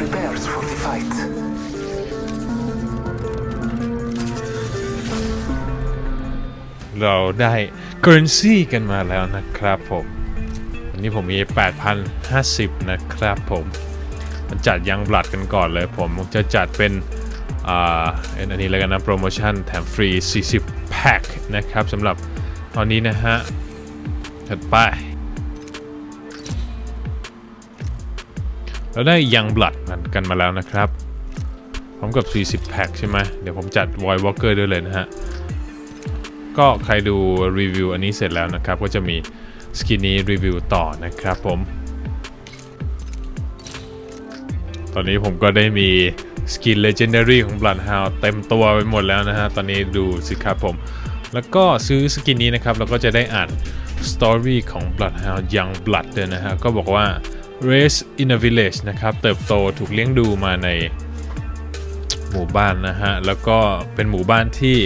prepares for the fight. เราได้ currency กันมาแล้วนะครับผมวันนี้ผมมี 8,050 นะครับผมมันจัดยังบลัดกันก่อนเลยผมจะจัดเป็นอ,อันนี้แล้วกันนะโปรโมชั่นแถมฟรี 40 แพ็คนะครับสำหรับตอนนี้นะฮะถัดไป เราได้ยังบลัดกันมาแล้วนะครับ พร้อมกับ 40 แพ็คใช่ไหมเดี๋ยวผมจัด Void Walker ด้วยเลยนะฮะ ก็ใครดูรีวิวอันนี้เสร็จแล้วนะครับ ก็จะมีสกินนี้รีวิวต่อนะครับผม ตอนนี้ผมก็ได้มีสกิน Legendary ของ Bloodhound เต็มตัวไปหมดแล้วนะฮะ ตอนนี้ดูสิครับผม แล้วก็ซื้อสกินนี้นะครับ เราก็จะได้อ่านสตอรี่ของ Bloodhound Young Blood ด้วยนะฮะ ก็บอกว่า race in a village นะครับ เติบโตถูกเลี้ยงดูมาในหมู่บ้านนะฮะ แล้วก็เป็นหมู่บ้านที่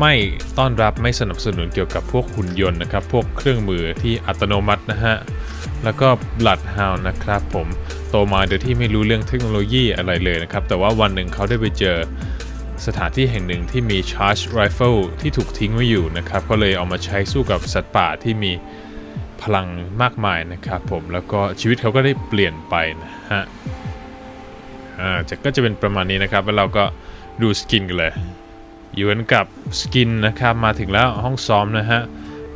ไม่ต้อนรับไม่สนับสนุนเกี่ยวกับพวกหุ่นยนต์นะครับ พวกเครื่องมือที่อัตโนมัตินะฮะ แล้วก็ Bloodhound นะครับผมโตมาโดยที่ไม่รู้เรื่องเทคโนโลยีอะไรเลยนะครับ แต่ว่าวันหนึ่งเขาได้ไปเจอสถานที่แห่งหนึ่งที่มี Charge Rifle ที่ถูกทิ้งไว้อยู่นะครับ ก็เลยเอามาใช้สู้กับสัตว์ป่าที่มี พลังมากมายนะครับผมแล้วก็ชีวิตเขาก็ได้เปลี่ยนไปนะฮะอ่าจะก็จะเป็นประมาณนี้นะครับ แล้วเราก็ดูสกินกันเลย อยู่กันกับสกินนะครับมาถึงแล้วห้องซ้อมนะฮะ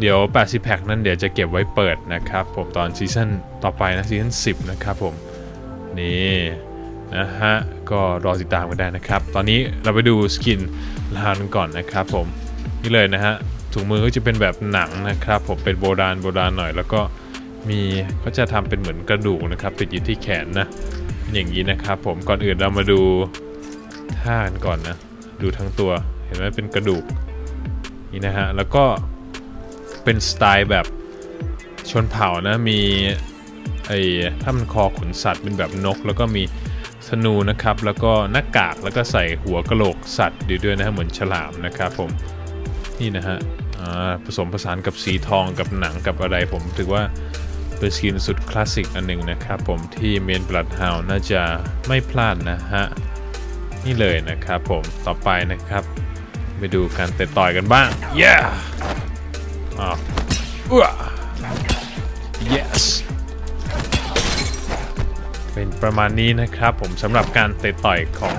เดี๋ยว 80 แพ็คนั้นเดี๋ยวจะเก็บไว้เปิดนะครับผมตอนซีซั่นต่อไปนะซีซั่น10 นะครับผม นี่นะฮะ ก็รอติดตามกันได้นะครับ ตอนนี้เราไปดูสกินลาวันก่อนนะครับผม นี่เลยนะฮะ ถุงมือก็จะเป็นแบบหนังนะครับผมเป็นโบราณโบราณหน่อย แล้วก็มีเขาจะทำเป็นเหมือนกระดูกนะครับ ติดอยู่ที่แขนนะอย่างนี้นะครับ ผมก่อนอื่นเรามาดูท่ากันก่อนนะ ดูทั้งตัวเห็นไหมเป็นกระดูกนี่นะฮะแล้วก็เป็นสไตล์แบบชนเผ่านะมีไอ้ถ้ามันคอขนสัตว์เป็นแบบนก แล้วก็มีธนูนะครับ แล้วก็หน้ากากแล้วก็ใส่หัวกะโหลกสัตว์ด้วยนะฮะเหมือนฉลามนะครับผม นี่นะฮะผสมผสานกับสีทองกับหนังกับอะไรผมถือว่าเป็นสกินสุดคลาสสิกอันหนึ่งนะครับผมที่เมนบลัดฮาวน่าจะไม่พลาดนะฮะ นี่เลยนะครับผมต่อไปนะครับ ไปดูการเตะต่อยกันบ้าง yeah อ้าว yes เป็นประมาณนี้นะครับผมสำหรับการเตะต่อยของ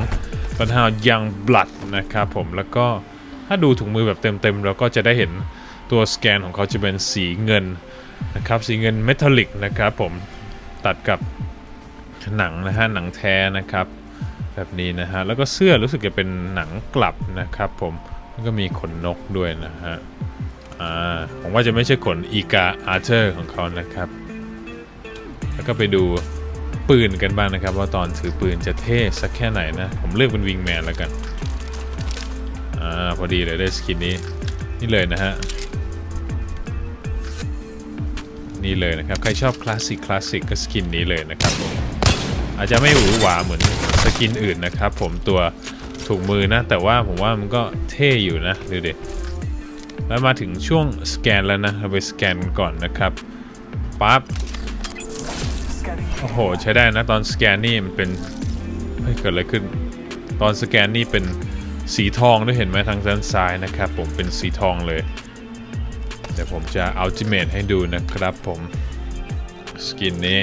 บันทาวยังบลัดนะครับผมแล้วก็ ถ้าดูถุงมือแบบเต็มๆเราก็จะได้เห็นตัวสแกนของเขาจะเป็นสีเงินนะครับสีเงินเมทัลลิกนะครับผมตัดกับหนังนะฮะหนังแท้นะครับ แบบนี้นะฮะแล้วก็เสื้อรู้สึกจะเป็นหนังกลับนะครับผมแล้วก็มีขนนกด้วยนะฮะอ่าผมว่าจะไม่ใช่ขนอีกาอาร์เธอร์ของเขานะครับ แล้วก็ไปดูปืนกันบ้างนะครับ ว่าตอนถือปืนจะเท่สักแค่ไหนนะ ผมเลือกเป็นวิงแมนแล้วกัน อ่าพอดีเลยได้สกินนี้ นี่เลยนะฮะ นี่เลยนะครับ ใครชอบคลาสสิกคลาสสิกก็สกินนี้เลยนะครับผมอาจจะไม่หวือหวาเหมือนสกินอื่นนะครับผมตัวถุงมือนะ แต่ว่าผมว่ามันก็เท่อยู่นะดูดิแล้วมาถึงช่วงสแกนแล้วนะเราไปสแกนก่อนนะครับปั๊บโอ้โห ใช้ได้นะ ตอนสแกนนี่มันเป็นเฮ้ยเกิดอะไรขึ้น ตอนสแกนนี่เป็น สีทองด้วยเห็นไหมทางด้านซ้ายนะครับ ผมเป็นสีทองเลย เดี๋ยวผมจะอัลติเมทให้ดูนะครับผมสกินนี้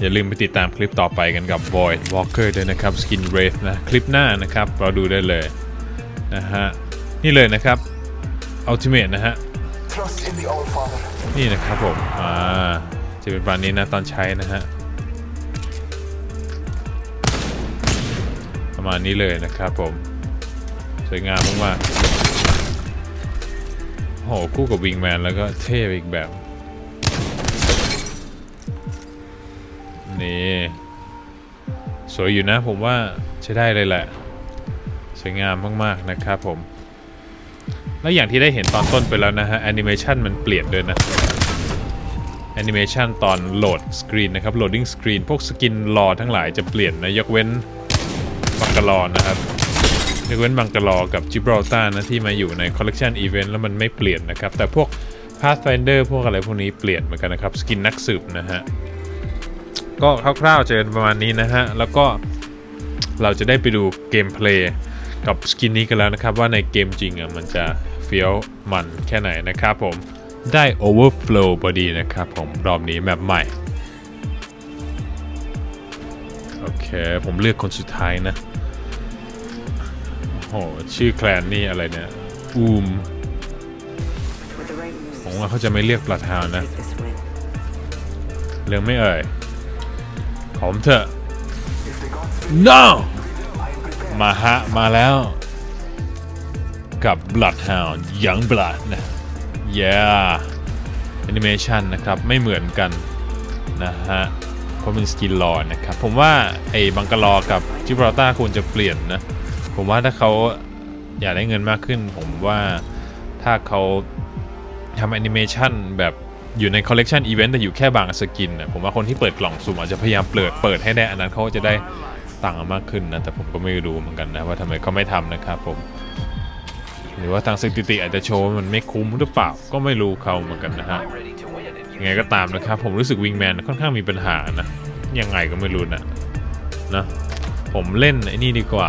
อย่าลืมไปติดตามคลิปต่อไปกันกับ Void Walker ด้วยนะครับ Skin Wraith นะ คลิปหน้านะครับเราดูได้เลยนะฮะนี่เลยนะครับ Ultimate นะฮะ Trust in the All Father. นี่นะครับผมอ่าจะเป็นประมาณนี้นะตอนใช้นะฮะประมาณนี้เลยนะครับผม สวยงามมากๆโหคู่กับวิงแมนแล้วก็เท่อีกแบบ นี่ สวยอยู่นะผมว่าใช้ได้เลยแหละ สวยงามมากๆนะครับผม แล้วอย่างที่ได้เห็นตอนต้นไปแล้วนะฮะแอนิเมชันมันเปลี่ยนด้วยนะแอนิเมชันตอนโหลดสกรีนนะครับโหลดดิ้งสกรีนพวกสกินรอทั้งหลายจะเปลี่ยนนะ ยกเว้นบังกะลอนนะครับ ยกเว้นบังกะลอกับจิบรอลตานะที่มาอยู่ในคอลเล t ชันอีเวนต์แล้วมันไม่เปลี่ยนนะครับ แต่พวก Pathfinder พวกอะไรพวกนี้เปลี่ยนเหมือนกันนะครับ สกินนักสืบนะฮะ ก็คร่าวๆเจอประมาณนี้นะฮะ แล้วก็เราจะได้ไปดูเกมเพลย์กับสกินนี้กันแล้วนะครับ ว่าในเกมจริงอะมันจะเฟี้ยวมันแค่ไหนนะครับผมได้ Overflow พอดีนะครับผมรอบนี้แบบใหม่โอเค ผมเลือกคนสุดท้ายนะ ชื่อแคลนนี่อะไรเนี่ย อูม ผมว่าเขาจะไม่เรียกปลาทาวนะ เรื่องไม่เอ่ยผมเถอะ no มาฮะ มาแล้ว กับ Bloodhound Young Blood นะ yeah animation นะครับ ไม่เหมือนกัน นะฮะเพราะเป็นสกินลอนะครับ ผมว่า ไอ้บังกะลอกับจิบราต้าควรจะเปลี่ยนนะ ผมว่าถ้าเขาอยากได้เงินมากขึ้น ผมว่าถ้าเขาทำแอนิเมชันแบบอยู่ในคอลเลกชันอีเวนต์แต่อยู่แค่บางสกินนะผมว่าคนที่เปิดกล่องสุ่มอาจจะพยายามเปิดเปิดให้ได้อันนั้นเขาจะได้ตังค์มากขึ้นนะแต่ผมก็ไม่รู้เหมือนกันนะว่าทำไมเขาไม่ทำนะครับผม หรือว่าทางสถิติอาจจะโชว์ว่ามันไม่คุ้มหรือเปล่าก็ไม่รู้เขาเหมือนกันนะฮะยังไงก็ตามนะครับผมรู้สึกวิงแมนค่อนข้างมีปัญหานะยังไงก็ไม่รู้นะนะผมเล่นไอ้นี่ดีกว่า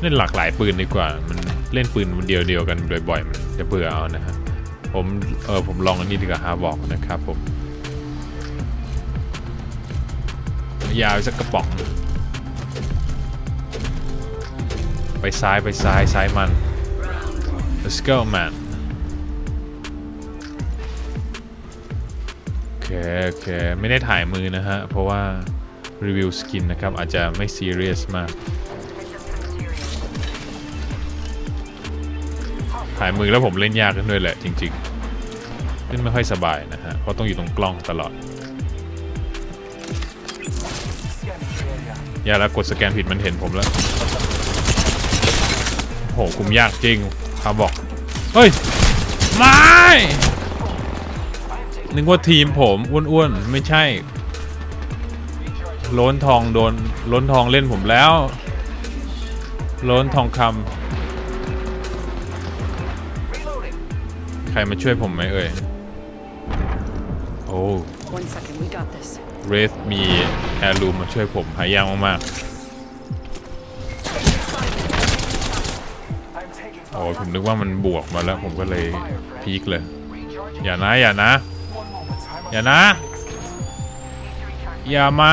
เล่นหลากหลายปืนดีกว่า มันเล่นปืนเดียวเดียวๆกันบ่อยๆ มันจะเบื่อเอานะฮะผมเออผมลองอันนี้ดีกว่าฮาบอกนะครับผมยาวสักกระป๋อง ไปซ้ายไปซ้ายซ้ายมัน let's go man โอเคโอเค ไม่ได้ถ่ายมือนะฮะ เพราะว่ารีวิวสกินนะครับ อาจจะไม่ซีเรียสมาก ถ่ายมือแล้วผมเล่นยากขึ้นด้วยแหละจริงๆเล่นไม่ค่อยสบายนะฮะ เพราะต้องอยู่ตรงกล้องตลอด อย่าแล้วกดสแกนผิดมันเห็นผมแล้ว โหคุมยากจริงเขาบอก เฮ้ย ไม่ นึกว่าทีมผมอ้วนๆ ไม่ใช่ ล้นทองโดน ล้นทองเล่นผมแล้ว ล้นทองคำ ใครมาช่วยผมไหมเอ่ย โอ้ One second, we got this. เรสมีแอร์รูมมาช่วยผมหายากมาก I'm taking ๆโอ้ยผมนึกว่ามันบวกมาแล้ว ผมก็เลยพีคเลย อย่านะ อย่านะ one moment. I must อย่านะ อย่ามา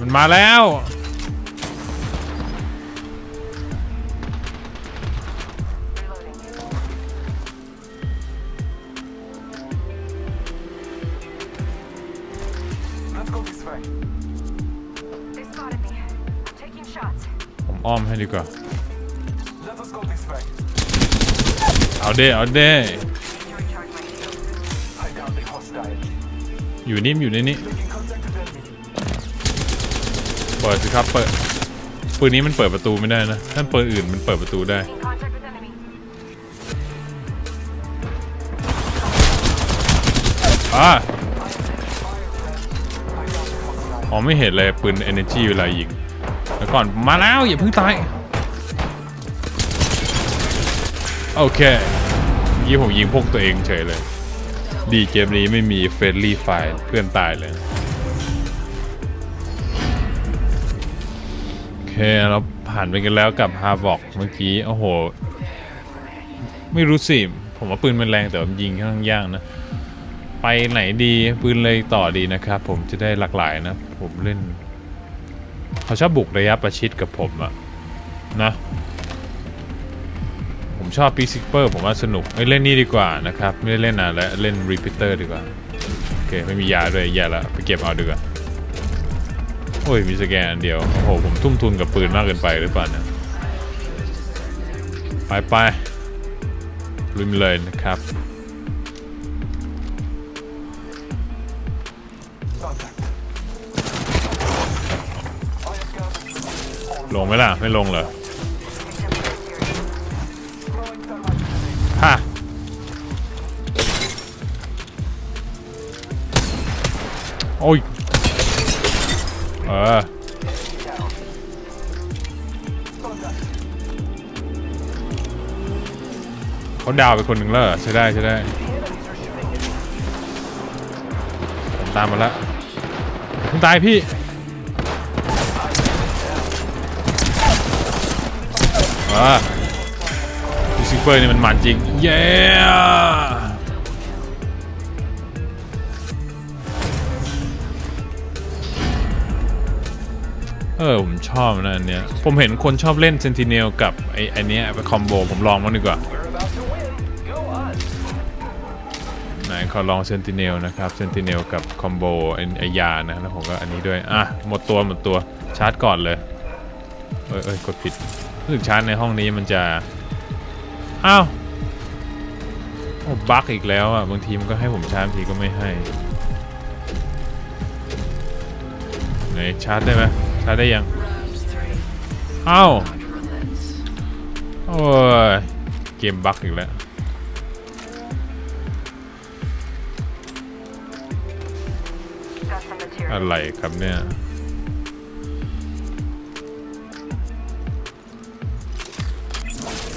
มันมาแล้ว อมให้ดีกว่า เอาเด้เอาเด้อยู่นิ่มอยู่ในนี้ เปิดสิครับเปิด ปืนนี้มันเปิดประตูไม่ได้นะท่านปืนอื่นมันเปิดประตูได้ อ่อ๋อไม่เห็นเลยปืน energy เวลายิง แล้วก่อนมาแล้วอย่าเพิ่งตายโอเคเมื่อกี้ผมยิงพวกตัวเองเฉยเลย ดีเกมนี้ไม่มีเฟรนลี่ไฟเพื่อนตายเลยโอเคเราผ่านไปกันแล้วกับฮาบอกเมื่อกี้ โอ้โห ไม่รู้สิ ผมว่าปืนมันแรงแต่ว่ามันยิงค่อนข้างยากนะ ไปไหนดีปืนเลยต่อดีนะครับ ผมจะได้หลากหลายนะ ผมเล่น เขาชอบบุกระยะประชิดกับผมอะนะ ผมชอบปีซิกเปอร์ผมว่าสนุกเอ้ยเล่นนี่ดีกว่านะครับ ไม่ได้เล่นนานแล้วเล่นรีพิเตอร์ดีกว่า โอเค ไม่มียาด้วยแย่ละไปเก็บเอาดีกว่า โอ้ย มีสแกนอันเดียว โอ้โห ผมทุ่มทุนกับปืนมากเกินไปหรือเปล่าเนี่ยไปไปลุยมเลยนะครับ ลงไหมล่ะ ไม่ลงเหรอฮะโอ้ย เออเขาดาวไปคนหนึ่งแล้วใช่ได้ใช่ได้ตามมาแล้วมึงตายพี่ อลูซิเฟอร์นี่มันมันจริง เย้เออผมชอบนะอันเนี้ย ผมเห็นคนชอบเล่นเซนติเนลกับไอ้ไอ้เนี้ยไปคอมโบผมลองมันดีกว่า ไหนขอลองเซนติเนลนะครับเซนติเนลกับคอมโบไอ้ไอยานะแล้วผมก็อันนี้ด้วย อะ หมดตัวหมดตัวชาร์จก่อนเลย เอ้ยเอ้ยกดผิด รู้สึกชาร์จในห้องนี้มันจะ อ้าวโอ้บั๊กอีกแล้วอะ บางทีมันก็ให้ผมชาร์จทีก็ไม่ให้ ไหนชาร์จได้ไหมชาร์จได้ยัง อ้าวโอ้ย เกมบั๊กอีกแล้วอะไรครับเนี่ย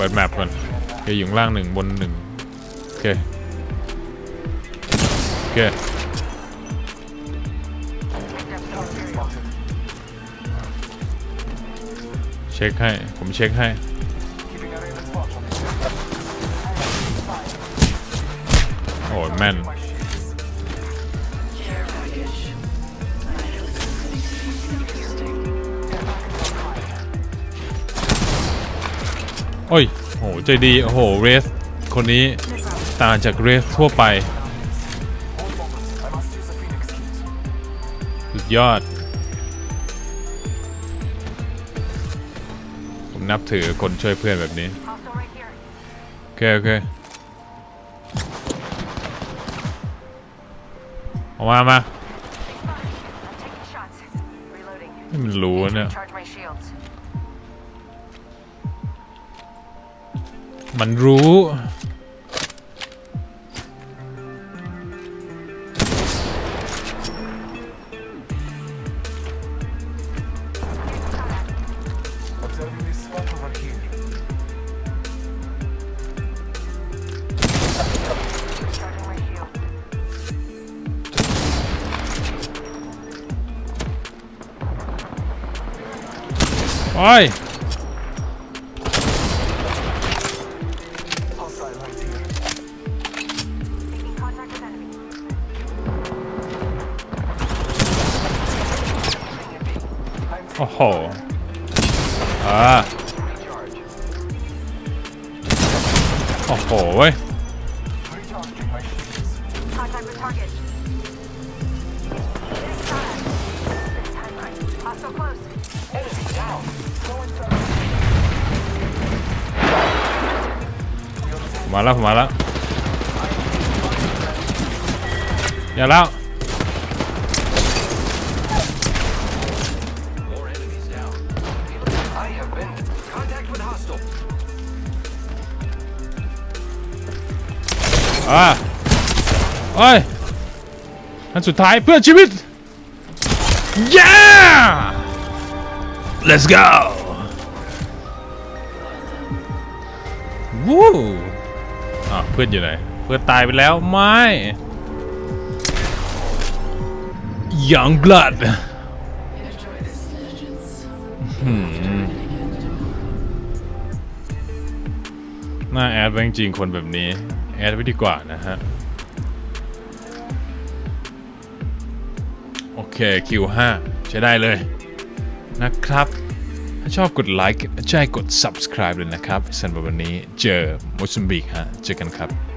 ปิดแมปก่อนโอเคอยู่ล่างหนึ่งบนหนึ่งโอเคโอเคเช็คให้ ผมเช็คให้โอ้ยแม่น โอ้ยโหใจดี โอ้โห เรส คนนี้ต่างจากเรสทั่วไป สุดยอด ผมนับถือคนช่วยเพื่อนแบบนี้ โอเค โอเคออกมามาไม่รู้เนี่ย มันรู้ Observing this spot over here. Charging my shield. โอ้ย โอ้โหอ่าโอ้โหเว้ยมาแล้วมาแล้วอย่าแล้ว อ่าโอ้ยอันสุดท้ายเพื่อชีวิต yeah let's go วู้อะเพื่อนอยู่ไหน เพื่อนตายไปแล้วไม่ young blood น่าแอดจริงๆคนแบบนี้ อดไว้ดีกว่านะฮะ โอเคคิว5ใช้ได้เลยนะครับ ถ้าชอบกดไลค์ใช่กด subscribe เลยนะครับสำหรับวันนี้เจอโมซัมบิกฮะ เจอกันครับ